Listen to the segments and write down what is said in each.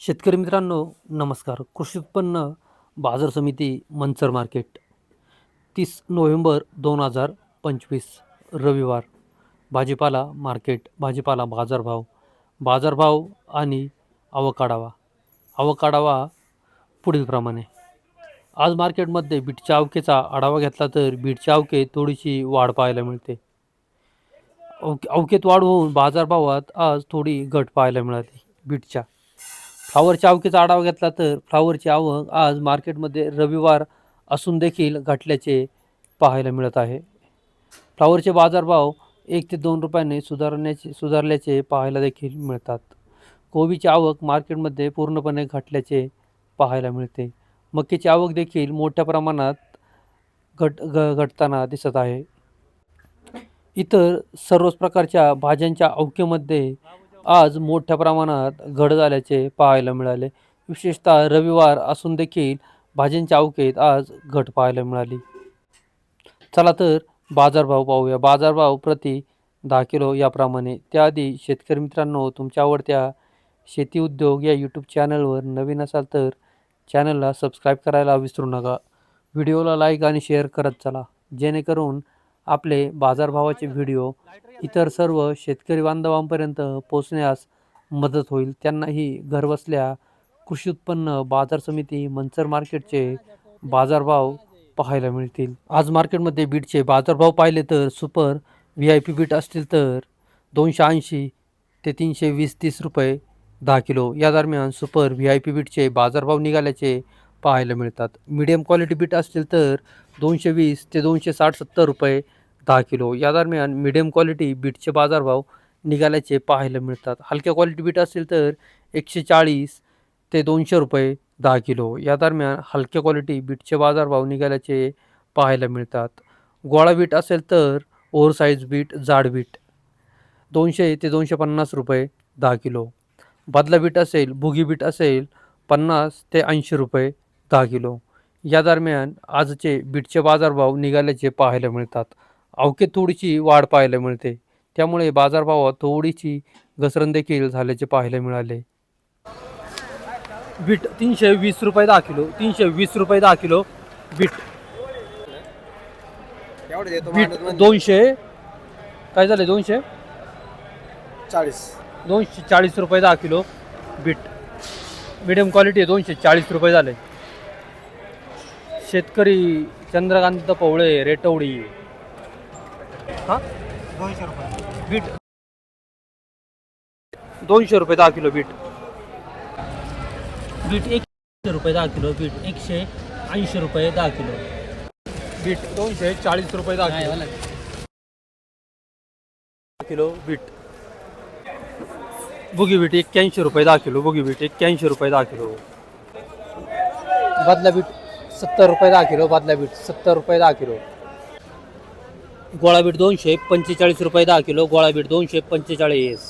शेतकरी मित्रांनो नमस्कार. कृषी उत्पन्न बाजार समिती मंचर मार्केट. तीस नोव्हेंबर दोन हजार पंचवीस रविवार. भाजीपाला मार्केट भाजीपाला बाजारभाव बाजारभाव आणि आवकाडावा आवकाडावा पुढीलप्रमाणे आज मार्केटमध्ये बीटच्या अवकेचा आढावा घेतला तर बीटच्या अवकेत थोडीशी वाढ पाहायला मिळते. अवके अवकेत वाढ होऊन बाजारभावात आज थोडी घट पाहायला मिळाली बीटच्या. फ्लावरच्या आवकीचा आढावा घेतला तर फ्लावरची आवक आज मार्केटमध्ये रविवार असून देखील घटल्याचे पाहायला मिळत आहे. फ्लावरचे बाजारभाव एक ते दोन रुपयाने सुधारण्याचे सुधारल्याचे पाहायला देखील मिळतात. कोबीची आवक मार्केटमध्ये पूर्णपणे घटल्याचे पाहायला मिळते. मक्कीची आवक देखील मोठ्या प्रमाणात घट घ घटताना दिसत आहे. इतर सर्वच प्रकारच्या भाज्यांच्या अवकेमध्ये आज मोठ्या प्रमाणात घड झाल्याचे पाहायला मिळाले. विशेषतः रविवार असून देखील भाज्यांच्या अवकेत आज घट पाहायला मिळाली. चला तर बाजारभाव पाहूया. बाजारभाव प्रति दहा किलो याप्रमाणे. त्याआधी शेतकरी मित्रांनो तुमच्या आवडत्या शेती उद्योग या यूट्यूब चॅनलवर नवीन असाल तर चॅनलला सबस्क्राईब करायला विसरू नका. व्हिडिओला लाईक आणि शेअर करत चला. जेणेकरून आपले बाजारभावाचे व्हिडिओ इतर सर्व शेतकरी बांधवांपर्यंत पोचण्यास मदत होईल. त्यांनाही घरबसल्या कृषी उत्पन्न बाजार समिती मंचर मार्केटचे बाजारभाव पाहायला मिळतील. आज मार्केटमध्ये बीटचे बाजारभाव पाहिले तर super V I P beet असतील तर दोनशे ऐंशी ते तीनशे वीस तीस रुपये दहा किलो. या दरम्यान सुपर व्ही आय पी बीटचे बाजारभाव निघाल्याचे पाहायला मिळतात. मीडियम क्वालिटी बीट असतील तर दोनशे वीस ते दोनशे साठ सत्तर रुपये दहा किलो. या दरम्यान मिडियम क्वालिटी बीटचे बाजारभाव निघाल्याचे पाहायला मिळतात. हलक्या क्वालिटी बीट असेल तर एकशे चाळीस ते दोनशे रुपये दहा किलो. या दरम्यान हलक्या क्वालिटी बीटचे बाजारभाव निघाल्याचे पाहायला मिळतात. गोळा बीट असेल तर ओव्हर साईज बीट जाड बीट दोनशे ते दोनशे पन्नास रुपये दहा किलो. बदला बीट असेल भुगी बीट असेल पन्नास ते ऐंशी रुपये दहा किलो. या दरम्यान आजचे बीटचे बाजारभाव निघाल्याचे पाहायला मिळतात. अवकेत थोडीशी वाढ पाहायला मिळते. त्यामुळे बाजारभावात थोडीशी घसरण देखील झाल्याचे पाहायला मिळाले. बीट तीनशे वीस रुपये दहा किलो तीनशे वीस रुपये दहा किलो बीट. एवढे देतो बीट म्हणजे. दोनशे काय झाले दोनशे? चाळीस. दोनशे चाळीस रुपये दहा किलो बीट. मिडियम क्वालिटी आहे दोनशे चाळीस रुपये झाले. शेतकरी चंद्रकांत पवळे रेटवडी. हां दोनशे रुपये. बीट. दोनशे रुपये दहा किलो बीट. बीट एकशे रुपये दहा किलो बीट एकशे ऐंशी रुपये दहा किलो. बीट दोनशे चाळीस रुपये दहा किलो. Kilo beet. बुगी बीट एक्क्याऐंशी रुपये दहा किलो बुगी बीट एक्क्याऐंशी रुपये दहा किलो. बादला बीट सत्तर रुपये दहा किलो बादला बीट सत्तर रुपये दहा किलो. गोळा बीट दोनशे पंचेचाळीस रुपये दहा किलो गोळा बीट दोनशे पंचेचाळीस.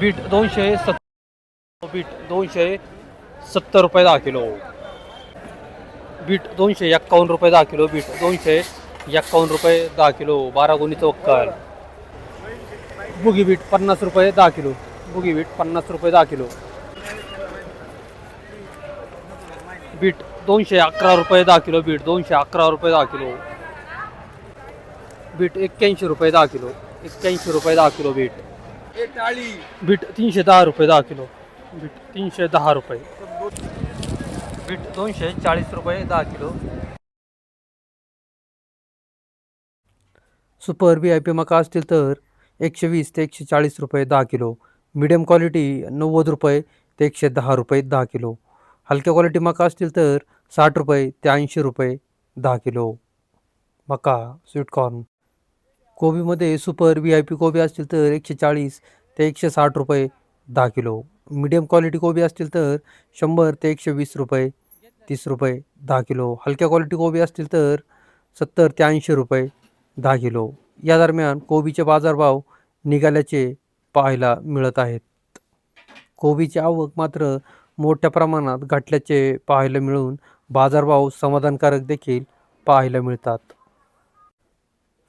बीट दोनशे सत्तर बीट दोनशे सत्तर रुपये दहा किलो. बीट दोनशे एक्कावन्न रुपये दहा किलो बीट दोनशे एक्कावन्न रुपये दहा किलो बारा गुणी वक्कल बुगी बीट पन्नास रुपये दहा किलो बुगी बीट पन्नास रुपये दहा किलो. बीट दोनशे अकरा रुपये दहा किलो बीट दोनशे अकरा रुपये दहा किलो. बीट एक्क्याऐंशी रुपये दहा किलो एक्क्याऐंशी रुपये दहा किलो बीट. बीट तीनशे दहा रुपये दहा किलो बीट तीनशे दहा रुपये. बीट दोनशे चाळीस रुपये दहा kilo. Super V I P मका असतील तर एकशे वीस ते एकशे चाळीस रुपये दहा किलो मिडियम क्वालिटी नव्वद रुपये ते एकशे दहा रुपये दहा किलो हलक्या क्वालिटी मका असतील तर साठ रुपये ते ऐंशी रुपये दहा किलो. मका स्वीटकॉर्न कोबीमध्ये सुपर व्ही आय पी कोबी असतील तर एकशे चाळीस ते एकशे साठ रुपये दहा किलो. मिडियम क्वालिटी कोबी असतील तर शंभर ते एकशे वीस रुपये तीस रुपये दहा किलो. हलक्या क्वालिटी कोबी असतील तर सत्तर ते ऐंशी रुपये दहा किलो. या दरम्यान कोबीचे बाजारभाव निघाल्याचे पाहायला मिळत आहेत. कोबीची आवक मात्र मोठ्या प्रमाणात घटल्याचे पाहायला मिळून बाजारभाव समाधानकारक देखील पाहायला मिळतात.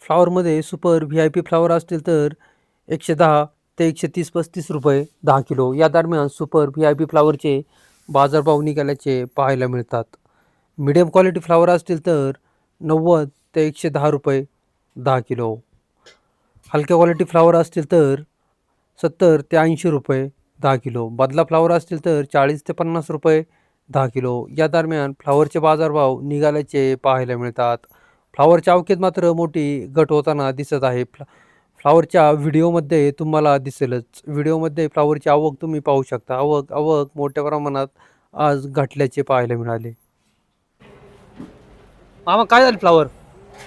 फ्लावरमध्ये super V I P flower असतील तर एकशे दहा ते एकशे तीस पस्तीस रुपये दहा किलो. या दरम्यान सुपर व्ही आय पी फ्लावरचे बाजारभाव निघाल्याचे पाहायला मिळतात. मिडियम क्वालिटी फ्लावर असतील तर नव्वद ते एकशे दहा रुपये दहा किलो. हलक्या क्वालिटी फ्लावर असतील तर सत्तर ते ऐंशी रुपये दहा किलो. बदला फ्लावर असतील तर चाळीस ते पन्नास रुपये दहा किलो. या दरम्यान फ्लावरचे बाजारभाव निघाल्याचे पाहायला मिळतात. फ्लावरच्या अवकेत मात्र मोठी घट होताना दिसत आहे. फ्ला फ्लावरच्या व्हिडिओमध्ये तुम्हाला दिसेलच. व्हिडिओमध्ये फ्लावरची आवक तुम्ही पाहू शकता. आवक आवक मोठ्या प्रमाणात आज घटल्याचे पाहायला मिळाले. मामा काय झाले फ्लावर?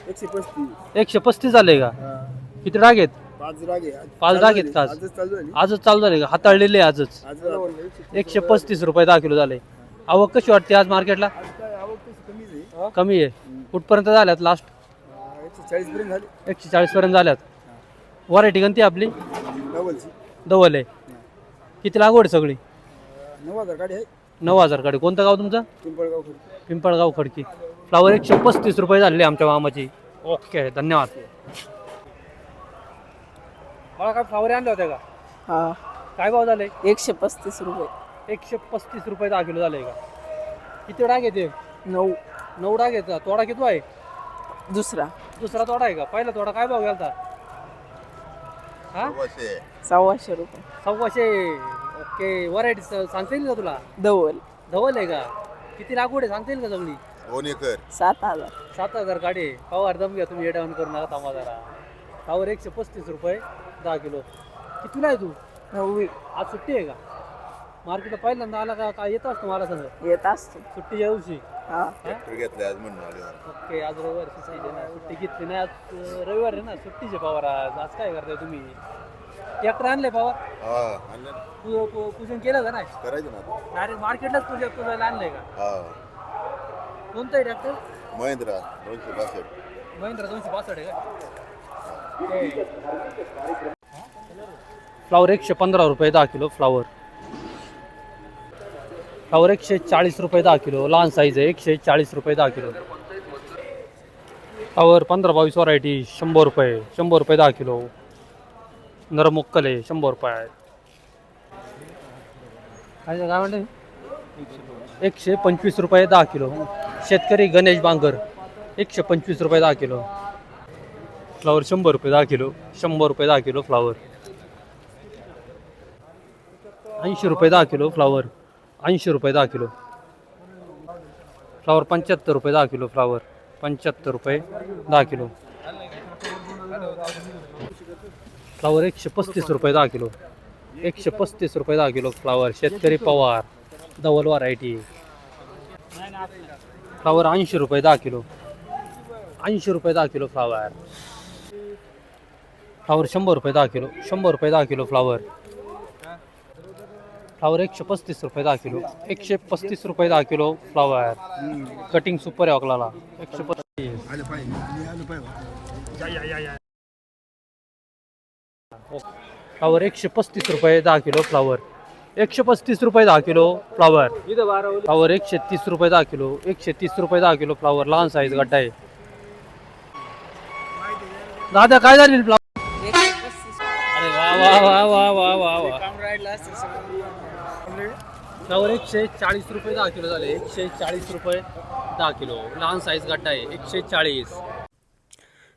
एकशे पस्तीस. एकशे पस्तीस झाले का? किती डाग आहेत? पाच डाग आहेत. का आज? आजच चालू झाली. का? हाताळलेले आजच. आज एकशे पस्तीस रुपये दहा किलो झाले. आवक कशी वाटते आज मार्केटला? कमी आहे. कुठपर्यंत झाल्यात लास्ट एकशे चाळीस पर्यंत झाली. एकशे चाळीस पर्यंत झाल्यात. व्हरायटी कोणती आपली? डबलची. डबल आहे. किती लागवड आहे सगळी? नऊ हजार गाडी आहे. नऊ हजारकडे कोणतं गाव तुमचं? पिंपळगाव खडी पिंपळगाव खडकी. फ्लावर एकशे पस्तीस रुपये झालेले आमच्या मामाची. ओके धन्यवाद. मला काय फ्लावर आणले होते का? हा. काय भाव झाले? एकशे पस्तीस रुपये. एकशे पस्तीस रुपये दहा किलो झाले का? किती डाग येते नऊ. नऊ डाग येतात तोडा किती आहे? दुसरा. दुसरा तोडा आहे का? पहिला तोडा काय भाव गेलता? हा? सव्वाशे. रुपये. सव्वाशे. ओके. व्हरायटी सांगता येईल का तुला? धवल. धवल आहे का? किती लागवड आहे सांगता येईल का जमली? दोन एकर. सात हजार. सात हजार गाडी पवार दम घ्या तुम्ही एडाऊन करू नका थांबा जरा. पावर एकशे पस्तीस रुपये दहा किलो. कितीला आहे तू? नववी. आज सुट्टी आहे का? मार्केटला पहिल्यांदा आला का? काय येत असतो मला सांग येत असतो. सुट्टीच्या दिवशी हा. ट्रॅक्टर आज म्हणून आले ओके आज रविवार सुट्टी आहे ना. सुट्टी घेतली नाही. आज रविवार आहे ना. सुट्टीचे पवार आज. आज काय करताय तुम्ही? ट्रॅक्टर आणले पवार? हा आणलं ना. पूजन केलं का नाही? करायचं ना आता. डायरेक्ट मार्केटलाच पूजा पूजायला आणलंय का? हा. कोणतं आहे ट्रॅक्टर महिंद्रा दोनशे बासष्ट. महिंद्रा दोनशे पासष्ट आहे का? फ्लावर एकशे पंधरा रुपये दहा किलो फ्लावर. त्यावर एकशे चाळीस रुपये दहा किलो लहान साईज आहे एकशे चाळीस रुपये दहा किलो. त्यावर पंधरा बावीस व्हरायटी शंभर रुपये शंभर रुपये दहा किलो. नरमुक्कल आहे शंभर रुपये. आहे काय काय म्हणते एकशे पंचवीस रुपये दहा किलो. शेतकरी गणेश बांगर एकशे पंचवीस रुपये दहा किलो. फ्लावर शंभर रुपये दहा किलो शंभर रुपये दहा किलो फ्लावर. ऐंशी रुपये दहा किलो फ्लावर. ऐंशी रुपये दहा किलो. फ्लावर पंच्याहत्तर रुपये दहा किलो फ्लावर. पंच्याहत्तर रुपये दहा किलो. फ्लावर एकशे पस्तीस रुपये दहा किलो. एकशे पस्तीस रुपये दहा किलो फ्लावर. शेतकरी पवार. धवल व्हरायटी फ्लावर ऐंशी रुपये दहा किलो. ऐंशी रुपये दहा किलो फ्लावर. फ्लावर शंभर रुपये दहा किलो. शंभर रुपये दहा किलो फ्लावर. फ्लावर एकशे पस्तीस रुपये दहा किलो. एकशे पस्तीस रुपये दहा किलो फ्लावर कटिंग सुपर आहे अकलाला. एकशे पस्तीस. फ्लावर एकशे पस्तीस रुपये दहा किलो फ्लावर. एकशे पस्तीस रुपये दहा किलो फ्लावर. फ्लावर एकशे तीस रुपये दहा किलो. एकशे तीस रुपये दहा किलो फ्लावर. लहान साईज गड्डा आहे. दादा काय झाली फ्लावर? अरे वा वा वा वा वा वा. वा फ्लावर एकशे चाळीस रुपये दहा किलो झाले. एकशे चाळीस रुपये दहा किलो. लहान साईज गड्डा आहे. एकशे चाळीस.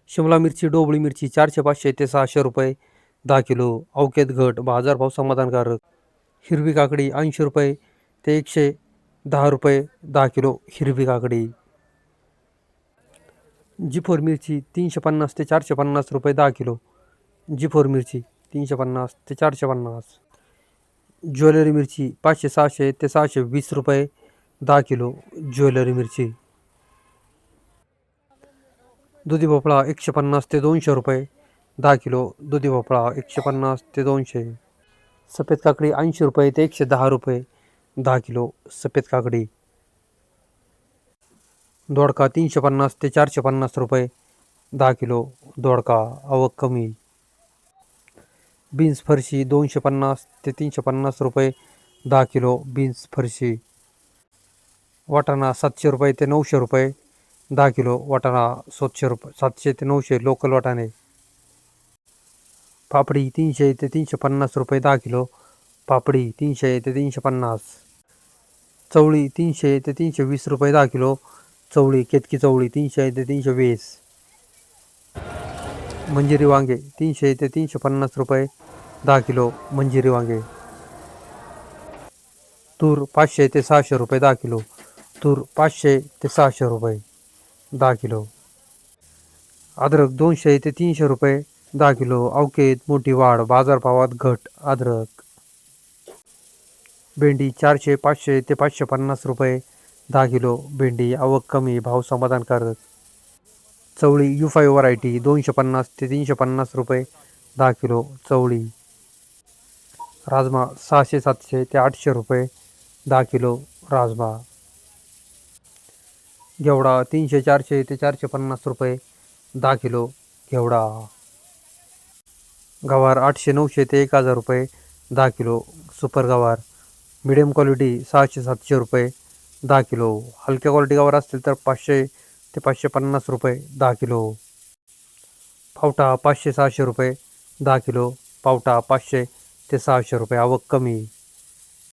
शिमला मिरची डोबळी मिरची चारशे पाचशे ते सहाशे रुपये दहा किलो. अवकेत घट बाजारभाव समाधानकारक. हिरवी काकडी ऐंशी रुपये ते एकशे दहा रुपये दहा किलो हिरवी काकडी. जिफोर मिरची तीनशे पन्नास ते चारशे पन्नास रुपये दहा किलो. जिफोर मिरची तीनशे पन्नास ते चारशे पन्नास. ज्वेलरी मिरची पाचशे सहाशे ते सहाशे वीस रुपये दहा किलो ज्वेलरी मिरची. दुधी भोपळा एकशे पन्नास ते दोनशे रुपये दहा किलो दुधी भोपळा एकशे पन्नास ते दोनशे. सफेद काकडी ऐंशी रुपये ते एकशे दहा रुपये दहा किलो सफेद काकडी. दोडका तीनशे पन्नास ते चारशे पन्नास रुपये दहा किलो दोडका आवक कमी. बीन्स फरशी दोनशे पन्नास ते तीनशे पन्नास रुपये दहा किलो बीन्स फरशी. वाटाणा सातशे रुपये ते नऊशे रुपये दहा किलो वाटाणा सातशे रुपये सातशे ते नऊशे लोकल वाटाणे. पापडी तीनशे ते तीनशे पन्नास रुपये दहा किलो पापडी तीनशे ते तीनशे पन्नास. चवळी तीनशे ते तीनशे वीस रुपये दहा किलो चवळी केतकी चवळी तीनशे ते तीनशे वीस. मंजिरी वांगे तीनशे ते तीनशे पन्नास रुपये दहा किलो मंजिरी वांगे. तूर पाचशे ते सहाशे रुपये दहा किलो. तूर पाचशे ते सहाशे रुपये दहा किलो. अद्रक दोनशे ते तीनशे रुपये दहा किलो. अवकेत मोठी वाढ बाजारभावात घट अद्रक. भेंडी चारशे पाचशे ते पाचशे पन्नास रुपये दहा किलो. भेंडी आवक कमी भाव समाधानकारक. चवळी यू फाईव्ह व्हरायटी दोनशे पन्नास ते तीनशे पन्नास रुपये दहा किलो चवळी. राजमा सहाशे सातशे ते आठशे रुपये दहा किलो राजमा. घेवडा तीनशे चारशे ते चारशे पन्नास रुपये दहा किलो घेवडा. गवार आठशे नऊशे ते एक हजार रुपये दहा किलो सुपर गवार. मिडियम क्वालिटी सहाशे सातशे रुपये दहा किलो. हलक्या क्वालिटी गवार असतील तर पाचशे ते पाचशे पन्नास रुपये दहा किलो. पावटा पाचशे सहाशे रुपये दहा किलो. पावटा पाचशे ते सहाशे रुपये आवक कमी.